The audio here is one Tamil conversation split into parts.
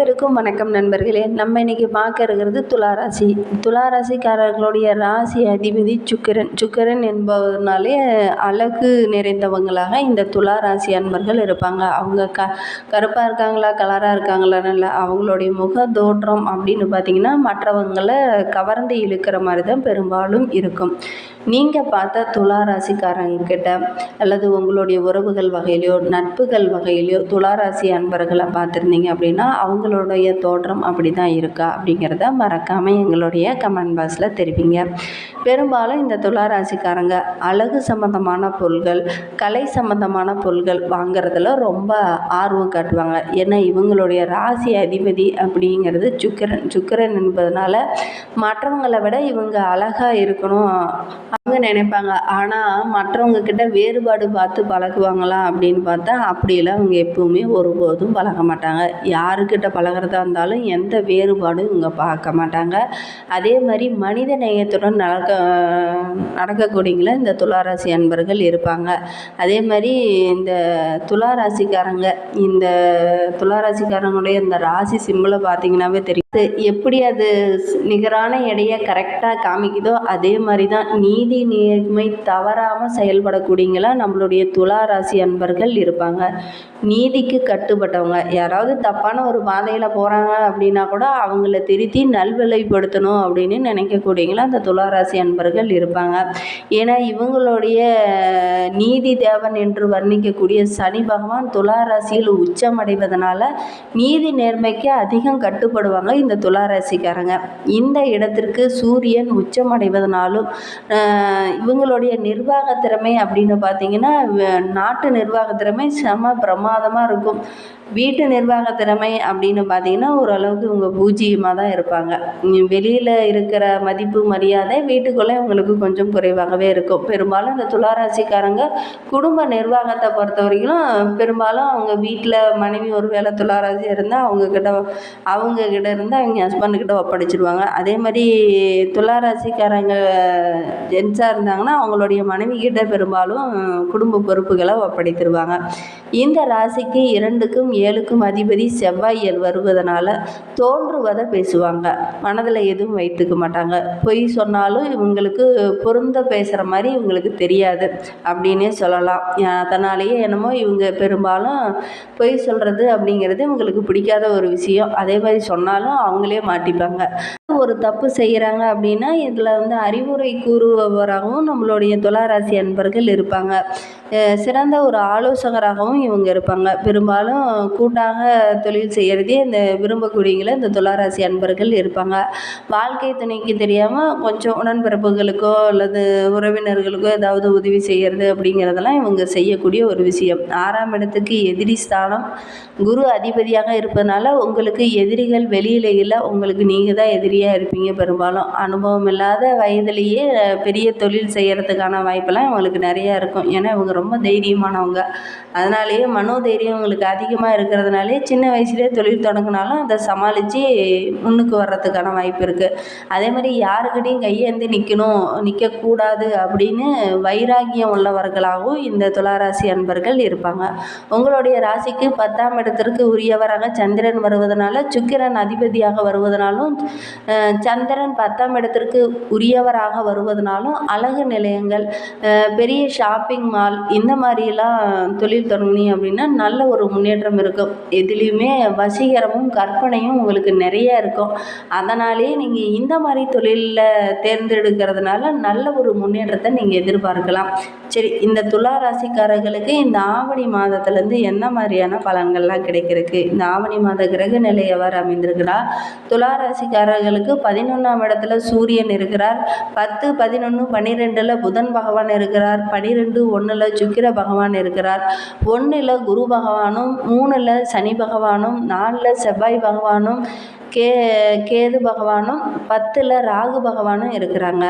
அனைவருக்கும் வணக்கம் நண்பர்களே. நம்ம இன்னைக்கு பார்க்க இருக்கிறது துளாராசி. துளாராசிக்காரர்களுடைய ராசி அதிபதி சுக்கிரன். சுக்கிரன் என்பவர்னாலே அழகு நிறைந்தவங்களாக இந்த துளாராசி அன்பர்கள் இருப்பாங்க. அவங்க க கருப்பாக இருக்காங்களா கலராக இருக்காங்களான்னு இல்லை அவங்களுடைய முக தோற்றம் அப்படின்னு பார்த்தீங்கன்னா மற்றவங்களை கவர்ந்து இழுக்கிற மாதிரி தான் பெரும்பாலும் இருக்கும். நீங்கள் பார்த்த துளாராசிக்காரங்கிட்ட அல்லது உங்களுடைய உறவுகள் வகையிலையோ நட்புகள் வகையிலையோ துளாராசி அன்பர்களை பார்த்துருந்தீங்க அப்படின்னா உங்களுடைய தோற்றம் அப்படி தான் இருக்கா அப்படிங்கிறத மறக்காமல் எங்களுடைய கமெண்ட் பாக்ஸில் தெரிவிங்க. பெரும்பாலும் இந்த துளாராசிக்காரங்க அழகு சம்மந்தமான பொருள்கள் கலை சம்மந்தமான பொருள்கள் வாங்கிறதுல ரொம்ப ஆர்வம் காட்டுவாங்க. ஏன்னா இவங்களுடைய ராசி அதிபதி அப்படிங்கிறது சுக்கிரன். சுக்கிரன் என்பதனால மற்றவங்களை விட இவங்க அழகாக இருக்கணும் அவங்க நினைப்பாங்க. ஆனால் மற்றவங்க கிட்ட வேறுபாடு பார்த்து பழகுவாங்களா அப்படின்னு பார்த்தா அப்படியெல்லாம் அவங்க எப்பவுமே ஒருபோதும் பழக மாட்டாங்க. யாருக்கிட்ட பழகுறதா இருந்தாலும் எந்த வேறுபாடும் இவங்க பார்க்க மாட்டாங்க. அதே மாதிரி மனித நேயத்துடன் நடக்க நடக்கக்கூடியங்கள இந்த துளாராசி அன்பர்கள் இருப்பாங்க. அதே மாதிரி இந்த துளாராசிக்காரங்க இந்த துளாராசிக்காரங்களுடைய இந்த ராசி சிம்பிளை பார்த்தீங்கன்னாவே தெரியும். எப்படி அது நிகரான எடையை கரெக்டாக காமிக்குதோ அதே மாதிரி தான் நீதி நேர்மை தவறாமல் செயல்படக்கூடியங்களா நம்மளுடைய துலா ராசி அன்பர்கள் இருப்பாங்க. நீதிக்கு கட்டுப்பட்டவங்க. யாராவது தப்பான ஒரு பாதையில் போகிறாங்க அப்படின்னா கூட அவங்கள திருத்தி நல்வழிப்படுத்தணும் அப்படின்னு நினைக்கக்கூடியங்களா அந்த துலா ராசி அன்பர்கள் இருப்பாங்க. ஏன்னா இவங்களுடைய நீதி தேவன் என்று வர்ணிக்கக்கூடிய சனி பகவான் துலா ராசியில் உச்சமடைவதனால நீதி நேர்மைக்கு அதிகம் கட்டுப்படுவாங்க. இந்த துளாராசிக்காரங்க. இந்த இடத்திற்கு சூரியன் உச்சமடைவதனாலும் இவங்களுடைய நிர்வாக திறமை அப்படின்னு பார்த்தீங்கன்னா நாட்டு நிர்வாக திறமை செம பிரமாதமாக இருக்கும். வீட்டு நிர்வாக திறமை அப்படின்னு பார்த்தீங்கன்னா ஓரளவுக்கு இவங்க பூஜ்ஜியமாக தான் இருப்பாங்க. வெளியில் இருக்கிற மதிப்பு மரியாதை வீட்டுக்குள்ளே இவங்களுக்கு கொஞ்சம் குறைவாகவே இருக்கும். பெரும்பாலும் இந்த துளாராசிக்காரங்க குடும்ப நிர்வாகத்தை பொறுத்த வரைக்கும் பெரும்பாலும் அவங்க வீட்டில் மனைவி ஒரு வேளை துளாராசி இருந்தால் அவங்கக்கிட்ட அவங்கக்கிட்ட இருந்து வந்து அவங்க ஹஸ்பண்டுக்கிட்ட ஒப்படைச்சிடுவாங்க. அதே மாதிரி துளாராசிக்காரங்க ஜென்ஸாக இருந்தாங்கன்னா அவங்களுடைய மனைவிக்கிட்ட பெரும்பாலும் குடும்ப பொறுப்புகளை ஒப்படைத்திருவாங்க. இந்த ராசிக்கு இரண்டுக்கும் ஏழுக்கும் அதிபதி செவ்வாய் வருவதனால தோன்றுவதை பேசுவாங்க. மனதில் எதுவும் வைத்துக்க மாட்டாங்க. பொய் சொன்னாலும் இவங்களுக்கு பொருந்த பேசுகிற மாதிரி இவங்களுக்கு தெரியாது அப்படின்னே சொல்லலாம். அதனாலேயே என்னமோ இவங்க பெரும்பாலும் பொய் சொல்கிறது அப்படிங்கிறது இவங்களுக்கு பிடிக்காத ஒரு விஷயம். அதே மாதிரி சொன்னாலும் அவங்களே மாட்டிப்பாங்க. ஒரு தப்பு செய்கிறாங்க அப்படின்னா இதில் வந்து அறிவுரை கூறுபவராகவும் நம்மளுடைய துளாராசி அன்பர்கள் இருப்பாங்க. சிறந்த ஒரு ஆலோசகராகவும் இவங்க இருப்பாங்க. பெரும்பாலும் கூட்டாக தொழில் செய்கிறதே இந்த விரும்பக்கூடியங்களை இந்த துளாராசி அன்பர்கள் இருப்பாங்க. வாழ்க்கை துணைக்கு தெரியாமல் கொஞ்சம் உடன்பிறப்புகளுக்கோ அல்லது உறவினர்களுக்கோ ஏதாவது உதவி செய்கிறது அப்படிங்கிறதெல்லாம் இவங்க செய்யக்கூடிய ஒரு விஷயம். ஆறாம் இடத்துக்கு எதிரி ஸ்தானம். குரு அதிபதியாக இருப்பதனால உங்களுக்கு எதிரிகள் வெளியில இல்லை உங்களுக்கு நீங்கள் தான் எதிரி எதிரியாக இருப்பீங்க பெரும்பாலும். அனுபவம் இல்லாத வயதிலேயே பெரிய தொழில் செய்கிறதுக்கான வாய்ப்பெல்லாம் இவங்களுக்கு நிறையா இருக்கும். ஏன்னா இவங்க ரொம்ப தைரியமானவங்க. அதனாலேயே மனோதைரியம் இவங்களுக்கு அதிகமாக இருக்கிறதுனாலே சின்ன வயசுலேயே தொழில் தொடங்கினாலும் அதை சமாளித்து முன்னுக்கு வர்றதுக்கான வாய்ப்பு இருக்குது அதே மாதிரி யாருக்கிட்டையும் கையேந்தி நிற்கணும் நிற்கக்கூடாது அப்படின்னு வைராகியம் உள்ளவர்களாகவும் இந்த துளாராசி அன்பர்கள் இருப்பாங்க. உங்களுடைய ராசிக்கு பத்தாம் இடத்திற்கு உரியவராக சந்திரன் வருவதனால சுக்கிரன் அதிபதியாக வருவதனாலும் சந்திரன் பத்தாம் இடத்திற்கு உரியவராக வருவதனாலும் அழகு நிலையங்கள் பெரிய ஷாப்பிங் மால் இந்த மாதிரியெல்லாம் தொழில் தொடங்குனீங்க அப்படின்னா நல்ல ஒரு முன்னேற்றம் இருக்கும். எதுலேயுமே வசீகரமும் கற்பனையும் உங்களுக்கு நிறைய இருக்கும். அதனாலேயே நீங்கள் இந்த மாதிரி தொழிலில் தேர்ந்தெடுக்கிறதுனால நல்ல ஒரு முன்னேற்றத்தை நீங்கள் எதிர்பார்க்கலாம். சரி இந்த துலா ராசிக்காரர்களுக்கு இந்த ஆவணி மாதத்துலேருந்து என்ன மாதிரியான பலன்கள்லாம் கிடைக்கிறதுக்கு? இந்த ஆவணி மாத கிரக நிலை எவ்வாறு அமைந்திருக்கிறார் துலா ராசிக்காரர்களுக்கு பதினொன்றாம் இடத்துல சூரியன் இருக்கிறார். பத்து பதினொன்று பன்னிரெண்டில் புதன் பகவான் இருக்கிறார். பன்னிரெண்டு ஒன்றில் சுக்கிர பகவான் இருக்கிறார். ஒன்றில் குரு பகவானும் மூணில் சனி பகவானும் நாலில் செவ்வாய் பகவானும் கே கேது பகவானும் பத்தில் ராகு பகவானும் இருக்கிறாங்க.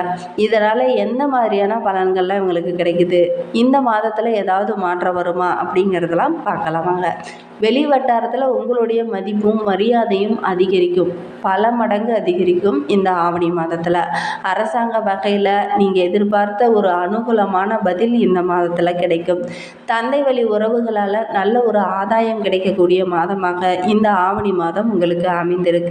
இதனால் எந்த மாதிரியான பலன்கள்லாம் இவங்களுக்கு கிடைக்குது? இந்த மாதத்தில் ஏதாவது மாற்றம் வருமா? அப்படிங்கிறதெல்லாம் பார்க்கலாம் வாங்க. வெளி வட்டாரத்தில் உங்களுடைய மதிப்பும் மரியாதையும் அதிகரிக்கும். பல மடங்கு அதிகரிக்கும் இந்த ஆவணி மாதத்தில். அரசாங்க வகையில் நீங்கள் எதிர்பார்த்த ஒரு அனுகூலமான பதில் இந்த மாதத்தில் கிடைக்கும். தந்தை வழி உறவுகளால் நல்ல ஒரு ஆதாயம் கிடைக்கக்கூடிய மாதமாக இந்த ஆவணி மாதம் உங்களுக்கு அமைந்திருக்கு.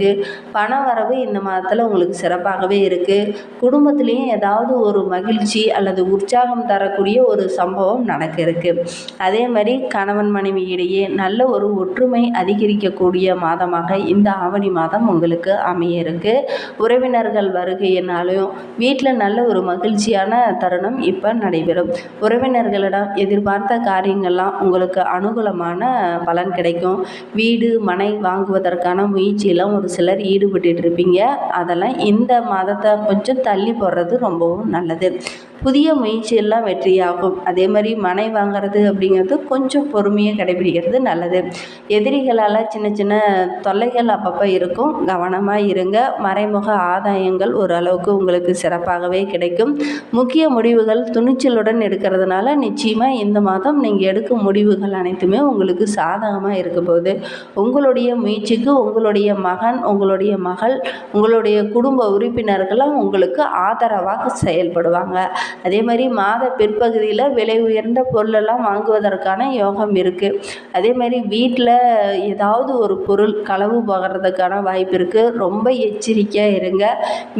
பண வரவு இந்த மாதத்தில் உங்களுக்கு சிறப்பாகவே இருக்குது குடும்பத்துலேயும் ஏதாவது ஒரு மகிழ்ச்சி அல்லது உற்சாகம் தரக்கூடிய ஒரு சம்பவம் நடக்க இருக்குது அதே மாதிரி கணவன் மனைவி இடையே நல்ல ஒரு ஒற்றுமை அதிகரிக்கக்கூடிய மாதமாக இந்த ஆவணி மாதம் உங்களுக்கு அமைய இருக்கு. உறவினர்கள் வருகையினாலும் வீட்டில் நல்ல ஒரு மகிழ்ச்சியான தருணம் இப்போ நடைபெறும். உறவினர்களிடம் எதிர்பார்த்த காரியங்கள்லாம் உங்களுக்கு அனுகூலமான பலன் கிடைக்கும். வீடு மனை வாங்குவதற்கான முயற்சியெல்லாம் ஒரு சிலர் ஈடுபட்டு இருப்பீங்க அதெல்லாம் இந்த மாதத்தை கொஞ்சம் தள்ளி போடுறது ரொம்பவும் நல்லது. புதிய முயற்சியெல்லாம் வெற்றியாகும். அதே மாதிரி மனை வாங்குறது அப்படிங்கிறது கொஞ்சம் பொறுமையாக கடைபிடிக்கிறது நல்லது. எதிரிகளால் சின்ன சின்ன தொல்லைகள் அப்பப்போ இருக்கும். கவனமாக இருங்க. மறைமுக ஆதாயங்கள் ஓரளவுக்கு உங்களுக்கு சிறப்பாகவே கிடைக்கும். முக்கிய முடிவுகள் துணிச்சலுடன் எடுக்கிறதுனால நிச்சயமாக இந்த மாதம் நீங்கள் எடுக்கும் முடிவுகள் அனைத்துமே உங்களுக்கு சாதகமாக இருக்க போகுது. உங்களுடைய முயற்சிக்கு உங்களுடைய மகன் உங்களுடைய மகள் உங்களுடைய குடும்ப உறுப்பினர்களும் உங்களுக்கு ஆதரவாக செயல்படுவாங்க. அதே மாதிரி மாத பிற்பகுதியில் விலை உயர்ந்த பொருளெல்லாம் வாங்குவதற்கான யோகம் இருக்குது அதே மாதிரி வீட்டில் ஏதாவது ஒரு பொருள் களவு போகிறதுக்கான வாய்ப்பு இருக்குது ரொம்ப எச்சரிக்கையாக இருங்க.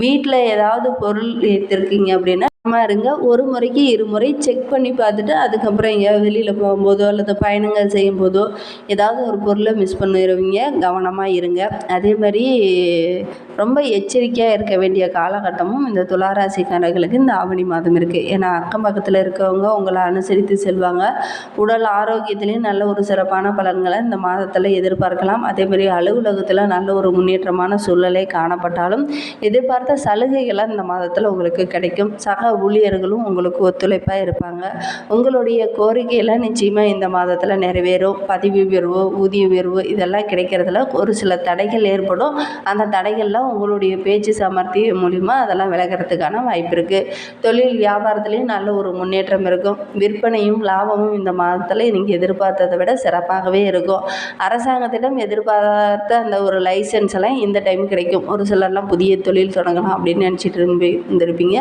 வீட்டில் ஏதாவது பொருள் வைத்திருக்கீங்க அப்படின்னா கவனமாக இருங்க. ஒரு முறைக்கு இருமுறை செக் பண்ணி பார்த்துட்டு அதுக்கப்புறம் எங்கேயாவது வெளியில் போகும்போதோ அல்லது பயணங்கள் செய்யும்போதோ ஏதாவது ஒரு பொருளை மிஸ் பண்ணிடுவீங்க கவனமாக இருங்க. அதே மாதிரி ரொம்ப எச்சரிக்கையாக இருக்க வேண்டிய காலகட்டமும் இந்த துளாராசிக்காரர்களுக்கு இந்த ஆவணி மாதம் இருக்குது ஏன்னா அக்கம் பக்கத்தில் இருக்கவங்க உங்களை அனுசரித்து செல்வாங்க. உடல் ஆரோக்கியத்துலேயும் நல்ல ஒரு சிறப்பான பலன்களை இந்த மாதத்தில் எதிர்பார்க்கலாம். அதே மாதிரி அலுவலகத்தில் நல்ல ஒரு முன்னேற்றமான சூழ்நிலை காணப்பட்டாலும் எதிர்பார்த்த சலுகைகளை இந்த மாதத்தில் உங்களுக்கு கிடைக்கும். சக ஊழியர்களும் உங்களுக்கு ஒத்துழைப்பாக இருப்பாங்க. உங்களுடைய கோரிக்கையெல்லாம் நிச்சயமாக இந்த மாதத்தில் நிறைவேறும். பதவி உயர்வு ஊதிய உயர்வு இதெல்லாம் கிடைக்கிறதுல ஒரு சில தடைகள் ஏற்படும். அந்த தடைகள்லாம் உங்களுடைய பேச்சு சாமர்த்தியம் மூலிமா அதெல்லாம் விலகிறதுக்கான வாய்ப்பு இருக்குது தொழில் வியாபாரத்துலேயும் நல்ல ஒரு முன்னேற்றம் இருக்கும். விற்பனையும் லாபமும் இந்த மாதத்தில் நீங்கள் எதிர்பார்த்ததை விட சிறப்பாகவே இருக்கும். அரசாங்கத்திடம் எதிர்பார்த்த அந்த ஒரு லைசன்ஸ் எல்லாம் இந்த டைம் கிடைக்கும். ஒரு சிலர்லாம் புதிய தொழில் தொடங்கலாம் அப்படின்னு நினச்சிட்டு இருந்து இருந்திருப்பீங்க.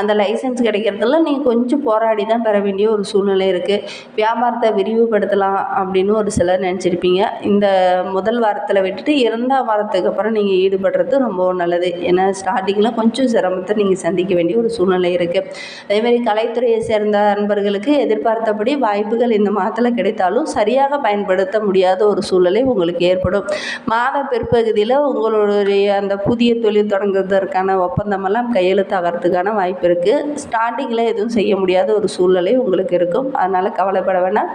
அந்த லைசன்ஸ் கிடைக்கிறதுல நீங்கள் கொஞ்சம் போராடி தான் பெற வேண்டிய ஒரு சூழ்நிலை இருக்குது வியாபாரத்தை விரிவுபடுத்தலாம் அப்படின்னு ஒரு சிலர் நினச்சிருப்பீங்க. இந்த முதல் வாரத்தில் விட்டுட்டு இரண்டாம் வாரத்துக்கு அப்புறம் நீங்கள் ஈடுபடுறது ரொம்ப நல்லது. ஏன்னா ஸ்டார்டிங்கில் கொஞ்சம் சிரமத்தை நீங்கள் சந்திக்க வேண்டிய ஒரு சூழ்நிலை இருக்குது அதேமாதிரி கலைத்துறையை சேர்ந்த நண்பர்களுக்கு எதிர்பார்த்தபடி வாய்ப்புகள் இந்த மாதத்தில் கிடைத்தாலும் சரியாக பயன்படுத்த முடியாத ஒரு சூழ்நிலை உங்களுக்கு ஏற்படும். மாத பிற்பகுதியில் உங்களுடைய அந்த புதிய தொழில் தொடங்குவதற்கான ஒப்பந்தமெல்லாம் கையெழுத்தாகிறதுக்கான வாய்ப்பு இருக்குது ஸ்டார்டிங்கில் எதுவும் செய்ய முடியாத ஒரு சூழ்நிலை உங்களுக்கு இருக்கும். அதனால் கவலைப்பட வேண்டாம்.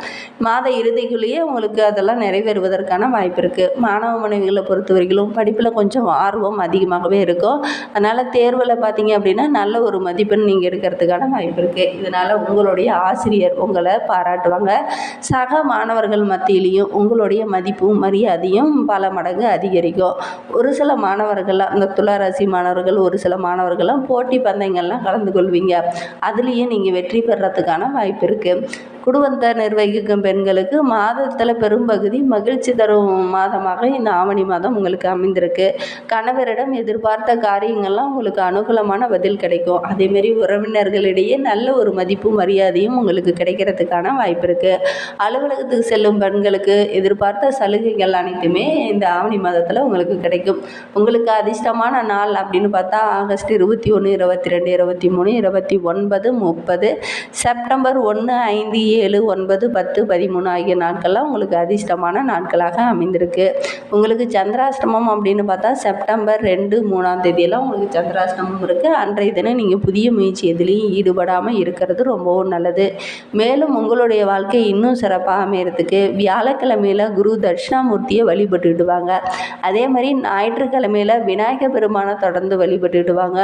மாத இறுதிக்குள்ளேயே உங்களுக்கு அதெல்லாம் நிறைவேறுவதற்கான வாய்ப்பு இருக்குது மாணவ மாணவிகளை பொறுத்த வரைக்கும் படிப்பில் கொஞ்சம் ஆர்வம் அதிகமாகவே இருக்கும். அதனால் தேர்வில் பார்த்தீங்க அப்படின்னா நல்ல ஒரு மதிப்பெண் நீங்கள் எடுக்கிறதுக்கான வாய்ப்பு இருக்குது இதனால் உங்களுடைய ஆசிரியர் உங்களை பாராட்டுவாங்க. சக மாணவர்கள் மத்தியிலையும் உங்களுடைய மதிப்பும் மரியாதையும் பல மடங்கு அதிகரிக்கும். ஒரு சில மாணவர்கள்லாம் அந்த துளாராசி மாணவர்கள் ஒரு சில மாணவர்கள்லாம் போட்டி பந்தயங்கள்லாம் கலந்து கொள்வாங்க. அதுலேயும் நீங்கள் வெற்றி பெறத்துக்கான வாய்ப்பு இருக்குது குடும்பத்தை நிர்வகிக்கும் பெண்களுக்கு மாதத்தில் பெரும்பகுதி மகிழ்ச்சி தரும் மாதமாக இந்த ஆவணி மாதம் உங்களுக்கு அமைந்திருக்கு. கணவரிடம் எதிர்பார்த்த காரியங்கள்லாம் உங்களுக்கு அனுகூலமான பதில் கிடைக்கும். அதேமாரி உறவினர்களிடையே நல்ல ஒரு மதிப்பும் மரியாதையும் உங்களுக்கு கிடைக்கிறதுக்கான வாய்ப்பு இருக்குது அலுவலகத்துக்கு செல்லும் பெண்களுக்கு எதிர்பார்த்த சலுகைகள் அனைத்துமே இந்த ஆவணி மாதத்தில் உங்களுக்கு கிடைக்கும். உங்களுக்கு அதிர்ஷ்டமான நாள் அப்படின்னு பார்த்தா ஆகஸ்ட் இருபத்தி ஒன்று இருபத்தி ரெண்டு இருபத்தி மூணு இருபத்தி ஒன்பது முப்பது செப்டம்பர் ஒன்று ஐந்து ஏழு ஒன்பது பத்து பதிமூணு ஆகிய நாட்கள்லாம் உங்களுக்கு அதிர்ஷ்டமான நாட்களாக அமைந்திருக்கு. உங்களுக்கு சந்திராஷ்டமம் அப்படின்னு பார்த்தா செப்டம்பர் ரெண்டு மூணாம் தேதியெல்லாம் உங்களுக்கு சந்திராஷ்டமம் இருக்குது அன்றைய தினம் நீங்கள் புதிய முயற்சி எதுலேயும் ஈடுபடாமல் இருக்கிறது ரொம்பவும் நல்லது. மேலும் உங்களுடைய வாழ்க்கை இன்னும் சிறப்பாக அமையறதுக்கு வியாழக்கிழமையில் குரு தட்சிணாமூர்த்தியை வழிபட்டுடுவாங்க அதே மாதிரி ஞாயிற்றுக்கிழமையில் விநாயகர் பெருமானை தொடர்ந்து வழிபட்டுடுவாங்க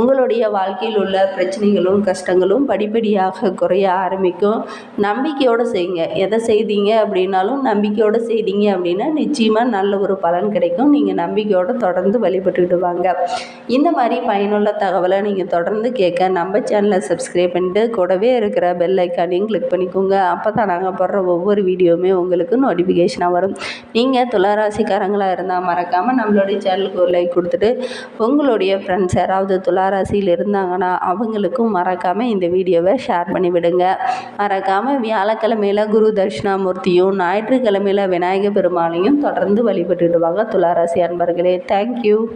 உங்களுடைய வாழ்க்கையில் உள்ள பிரச்சனைகளும் கஷ்டங்களும் படிப்படியாக குறைய ஆரம்பிக்கும். நம்பிக்கையோடு செய்யுங்க. எதை செய்தீங்க அப்படின்னாலும் நம்பிக்கையோடு செய்தீங்க அப்படின்னா நிச்சயமாக நல்ல ஒரு பலன் கிடைக்கும். நீங்கள் நம்பிக்கையோடு தொடர்ந்து வழிபட்டுக்கிட்டு வாங்க. இந்த மாதிரி பயனுள்ள தகவலை நீங்கள் தொடர்ந்து கேட்க நம்ம சேனலை சப்ஸ்கிரைப் பண்ணிட்டு கூடவே இருக்கிற பெல் ஐக்கானையும் கிளிக் பண்ணிக்கோங்க. அப்போ தான் நாங்கள் போடுற ஒவ்வொரு வீடியோவுமே உங்களுக்கு நோட்டிஃபிகேஷனாக வரும். நீங்கள் துளாராசிக்காரங்களாக இருந்தால் மறக்காமல் நம்மளுடைய சேனலுக்கு ஒரு லைக் கொடுத்துட்டு உங்களுடைய ஃப்ரெண்ட்ஸ் யாராவது துளாராசியில் இருந்தாங்கன்னா அவங்களுக்கும் மறக்காமல் இந்த வீடியோவை ஷேர் பண்ணி விடுங்க மறக்காமல் வியாழக்கிழமையில குரு தட்சிணாமூர்த்தியும் ஞாயிற்றுக்கிழமையில விநாயகர் பெருமாளையும் தொடர்ந்து வழிபட்டுட்டு வாங்க. துளாராசி அன்பர்களே தேங்க்யூ